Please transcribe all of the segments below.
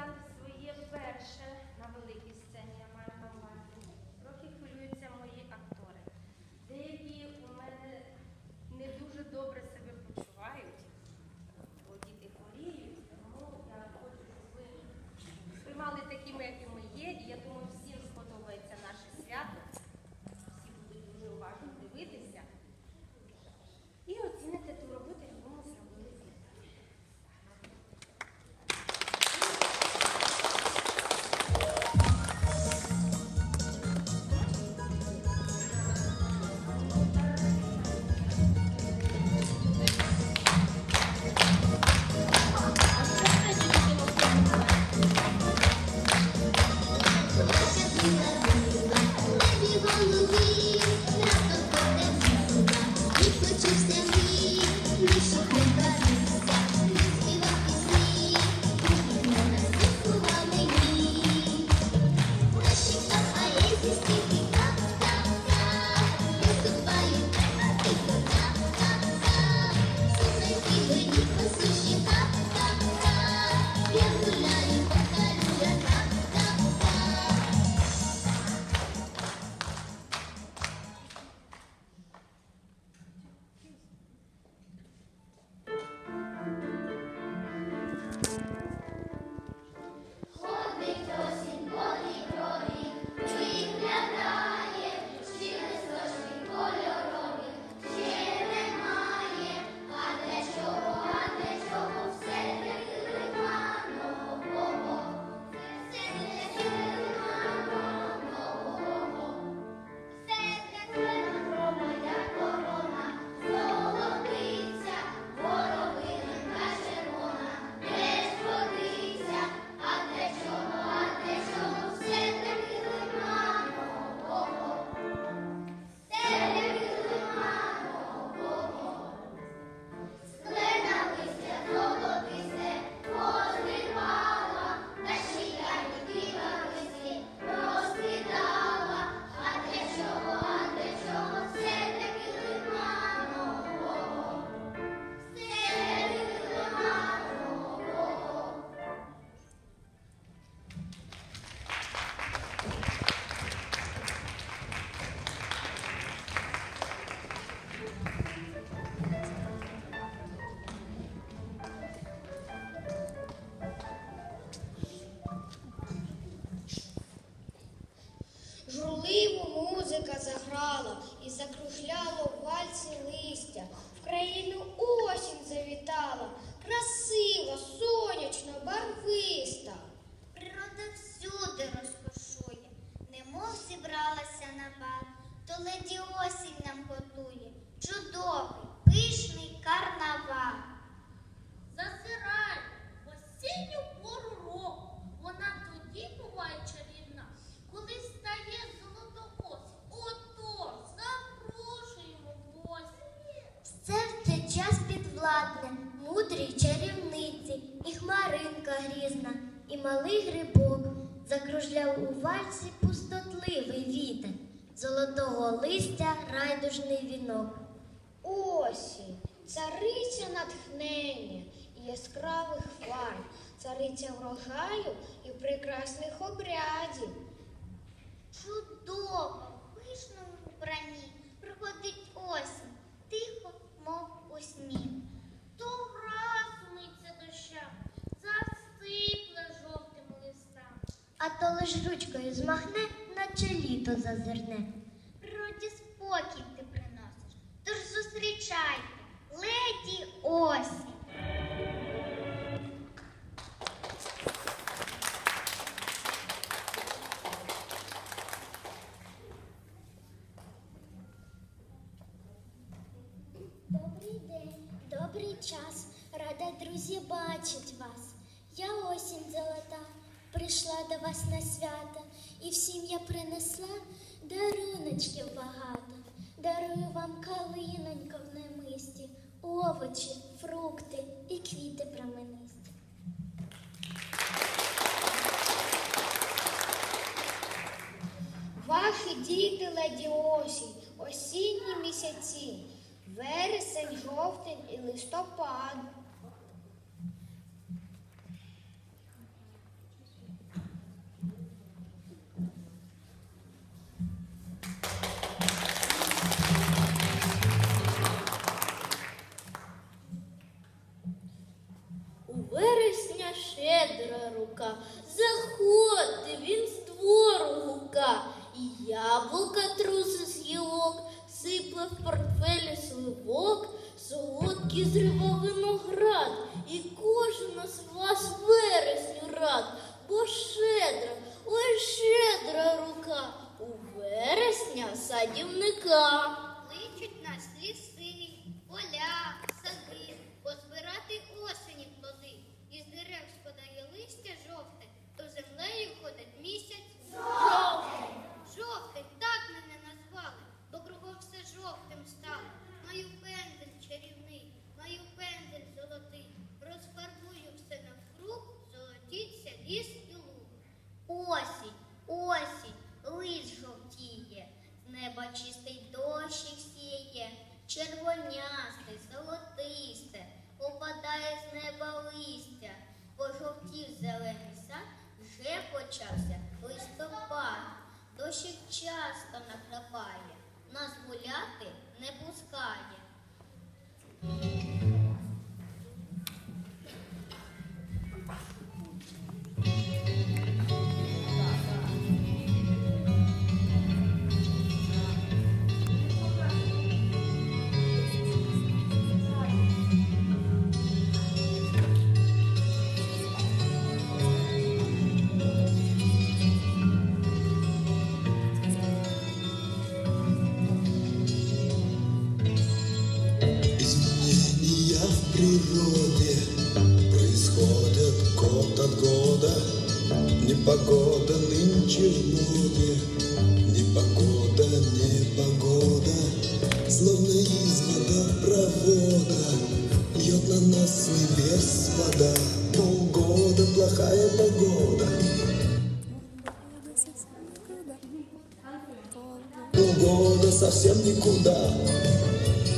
przyjął swoje wersze і малий грибок закружляв у вальці пустотливий вітер, золотого листя райдужний вінок. Осі, цариця натхнення і яскравих фар, цариця врожаю і прекрасних обрядів. Чудово, пишному вбранні проходить осінь, тихо, мов у сні. а то лиш ручкою змахне, наче літо зазирне. Роді спокій ти приносиш, тож зустрічай, леді осінь. Добрий день, добрий час, рада друзі бачить вас. До вас на свята, і всім я принесла даруночків багато. Дарую вам калинонько в немисті, овочі, фрукти і квіти променисті. Ваші діти ладіосі, осінні місяці, вересень, жовтень і листопад. Непогода нынче в моде, непогода, непогода. Словно из водопровода бьет на нас небес вода. Полгода плохая погода. Полгода совсем никуда.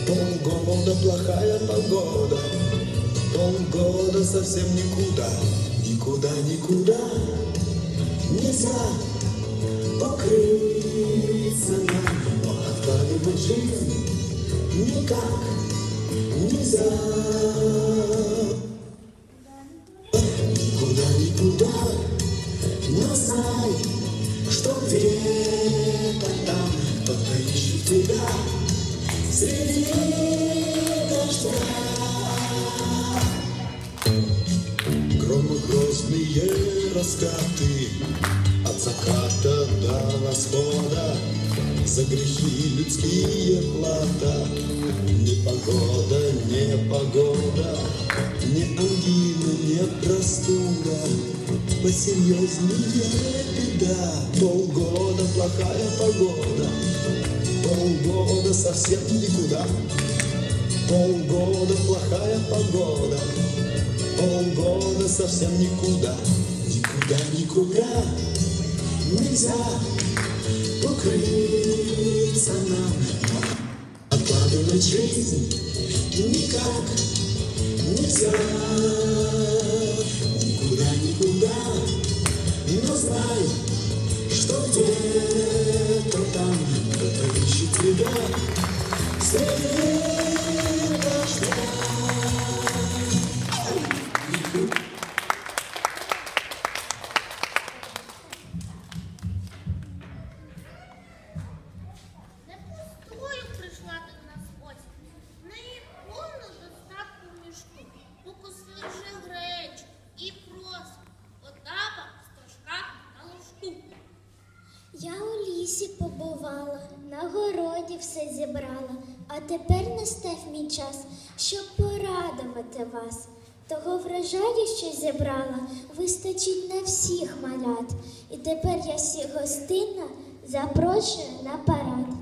Полгода плохая погода, полгода совсем никуда, никуда, никуда нельзя покрыться нам, но откладывать жизнь никак нельзя. Людские плата Непогода, непогода Не ангина, не простуда. Посерьезнее беда. Полгода плохая погода. Полгода совсем никуда, полгода плохая погода, полгода совсем никуда, никуда, никуда нельзя укрыться нам, откладывать жизнь. Никак нельзя, никуда, никуда, но знай, что где-то там кто-то ищет тебя. Среди все зібрала, а тепер настав мій час, щоб порадувати вас. Того врожаю, що зібрала, вистачить на всіх малят. І тепер я всіх гостинно запрошую на парад.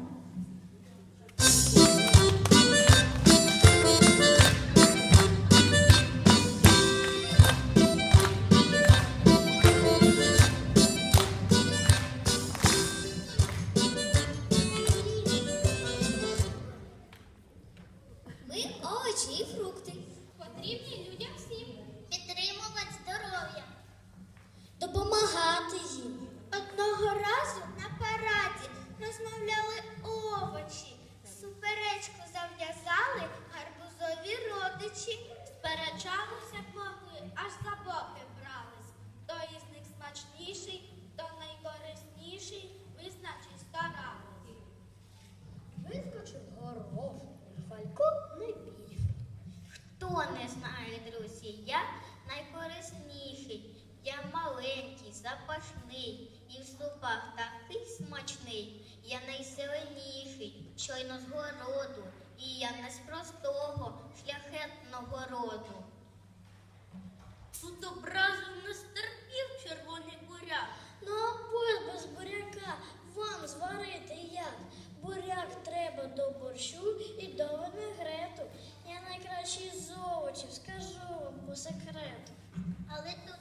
до винегрету. Я найкращий з овочів, скажу вам по секрету. Але тут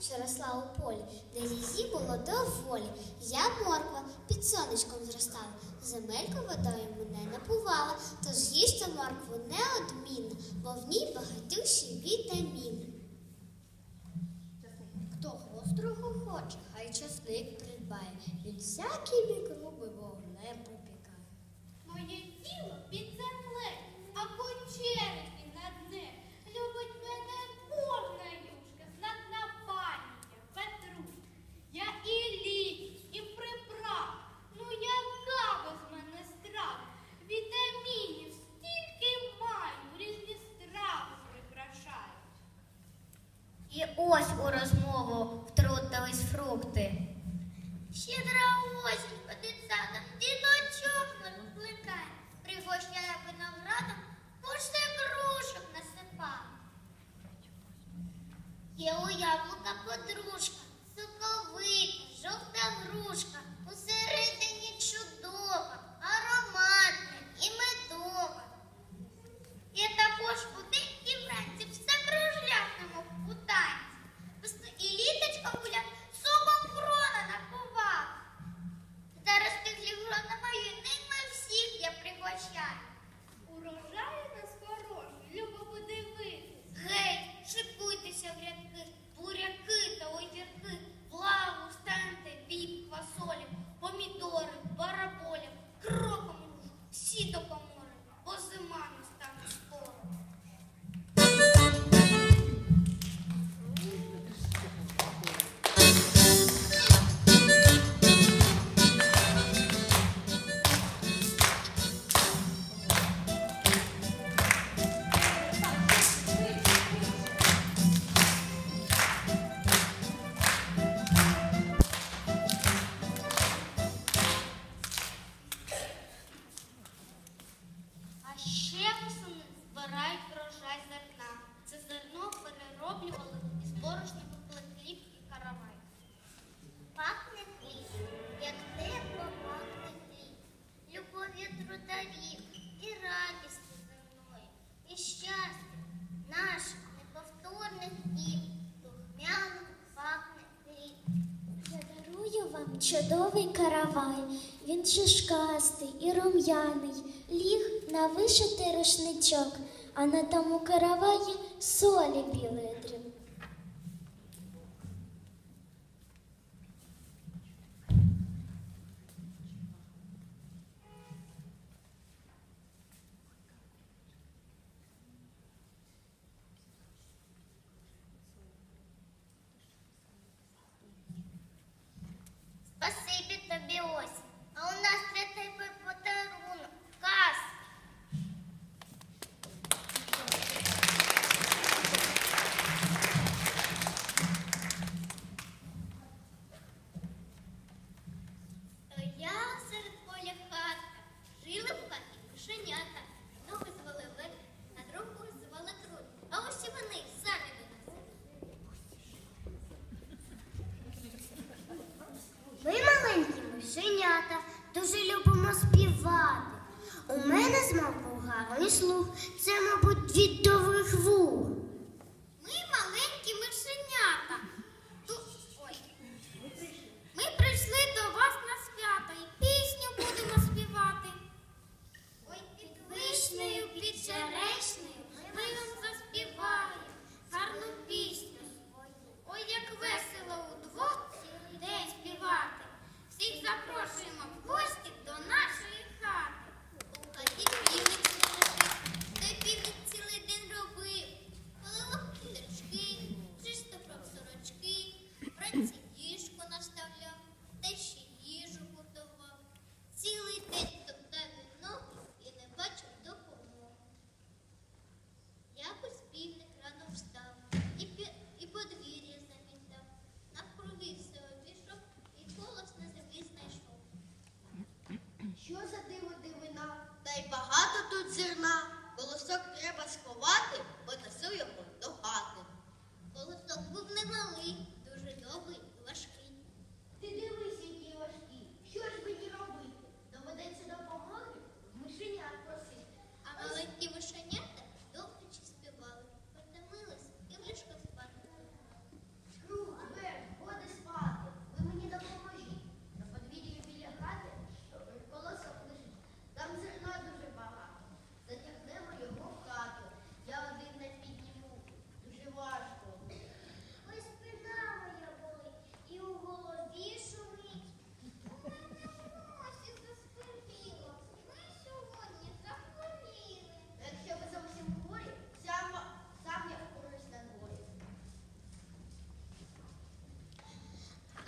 що росла у полі, де її було доволі. Я морква під сонечком зростала, земелька водою мене напувала, тож їжте моркву неодмінно, бо в ній багатющі вітаміни. Хто гострого хоче, хай часник придбає, від всякий у розмову втрутились фрукти. Щедра чудовий каравай, він шишкастий і рум'яний, ліг на вишитий рушничок, а на тому караваї солі біли.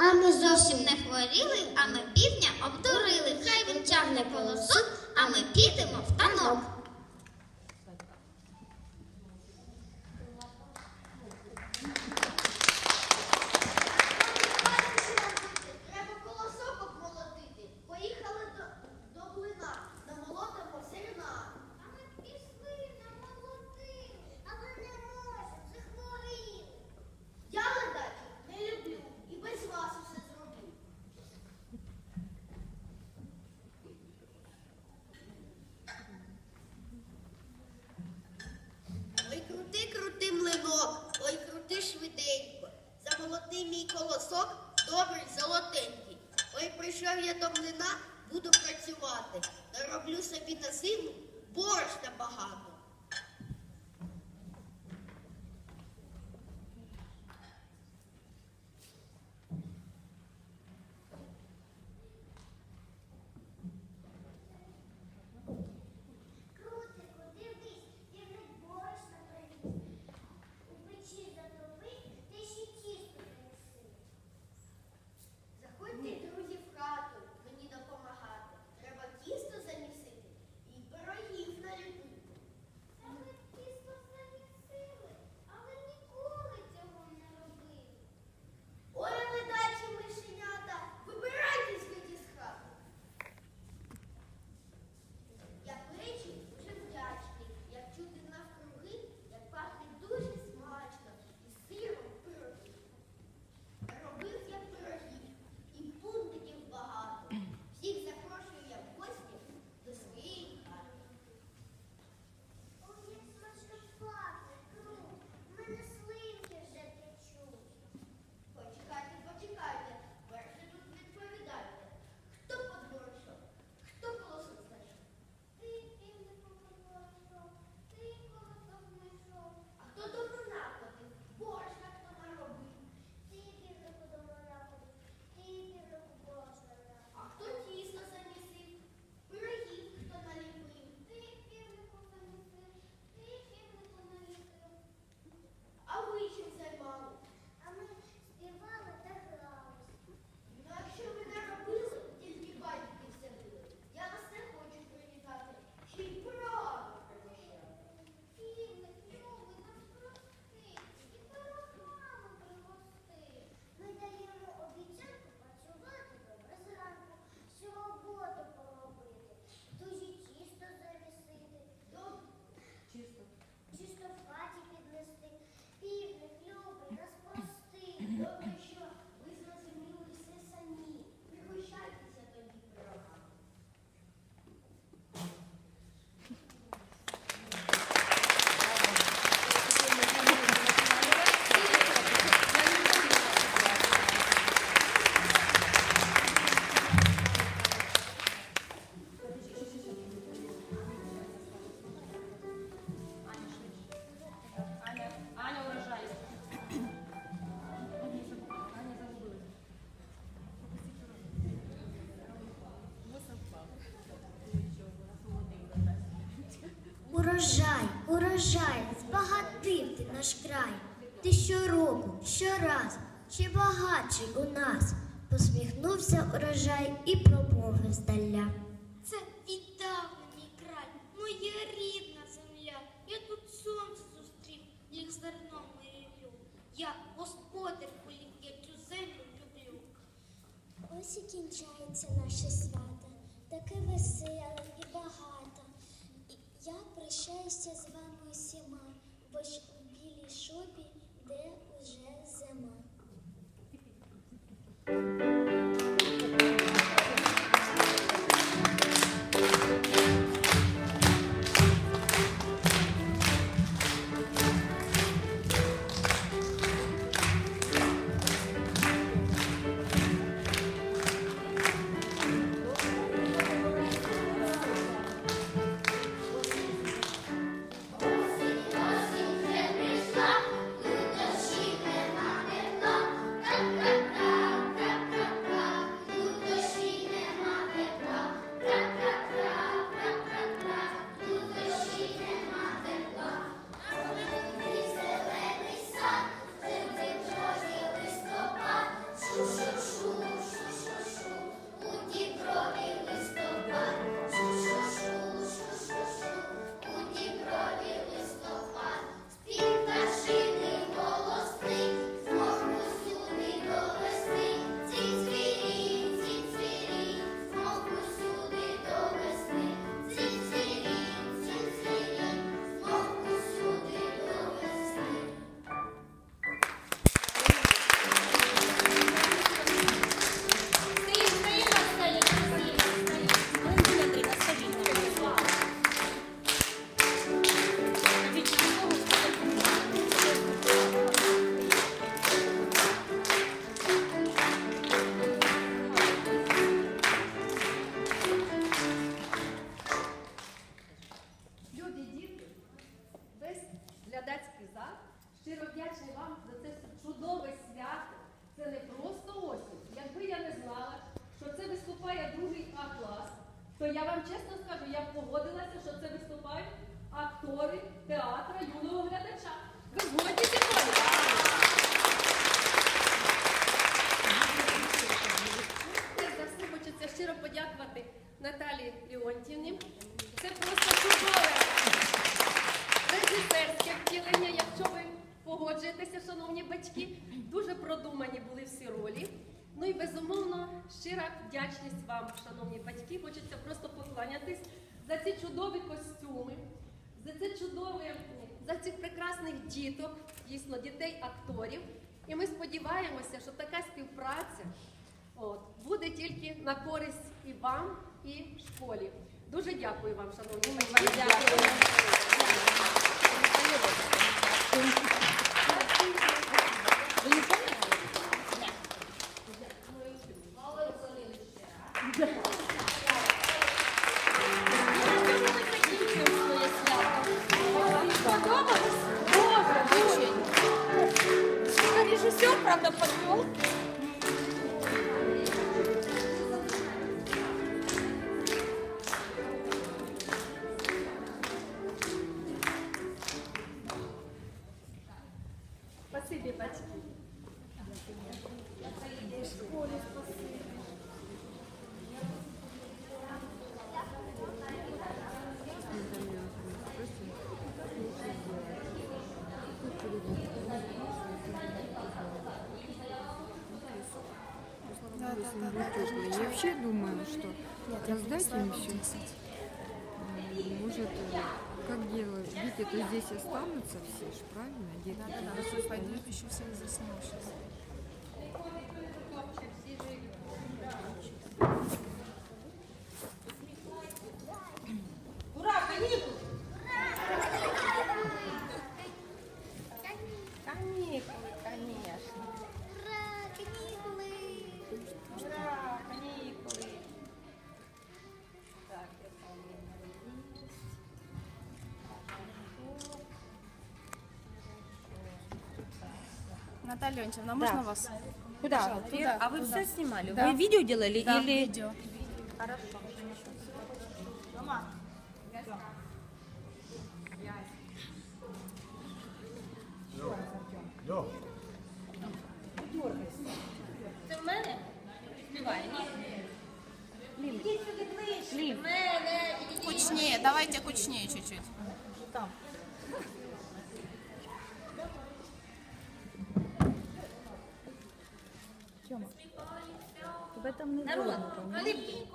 А ми зовсім не хворіли, а ми півня обдурили. Хай він тягне полосу, а ми підемо в танок. Врожай, збагатив ти наш край. Ти щороку, щораз, ще багатший у нас. Посміхнувся урожай і промовив здаля. Я вам чесно скажу, я погодилася, щира вдячність вам, шановні батьки. Хочеться просто поклонятись за ці чудові костюми, за це чудове, за цих прекрасних діток, дійсно дітей-акторів. І ми сподіваємося, що така співпраця от, буде тільки на користь і вам, і школі. Дуже дякую вам, шановні батьки. Дякую. Я вообще думаю, что раздать им все. Может, э, как делать? Дети-то здесь останутся все ж, правильно? Дети да, да, пойдут еще всех заснешь. Ура, Наталья Леонтьевна, а можно вас? Куда? Туда, а вы туда. все снимали? Да. Вы видео делали да, или? видео. Хорошо. Це давайте кучнее чуть-чуть. Давайте кучнее чуть-чуть. Народ, Галіпки.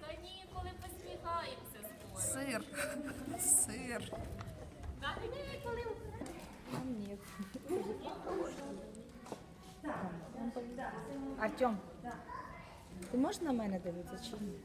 Канікули посміхаємося Сир. Сир. Артем, ти можеш на мене дивитися чи ні?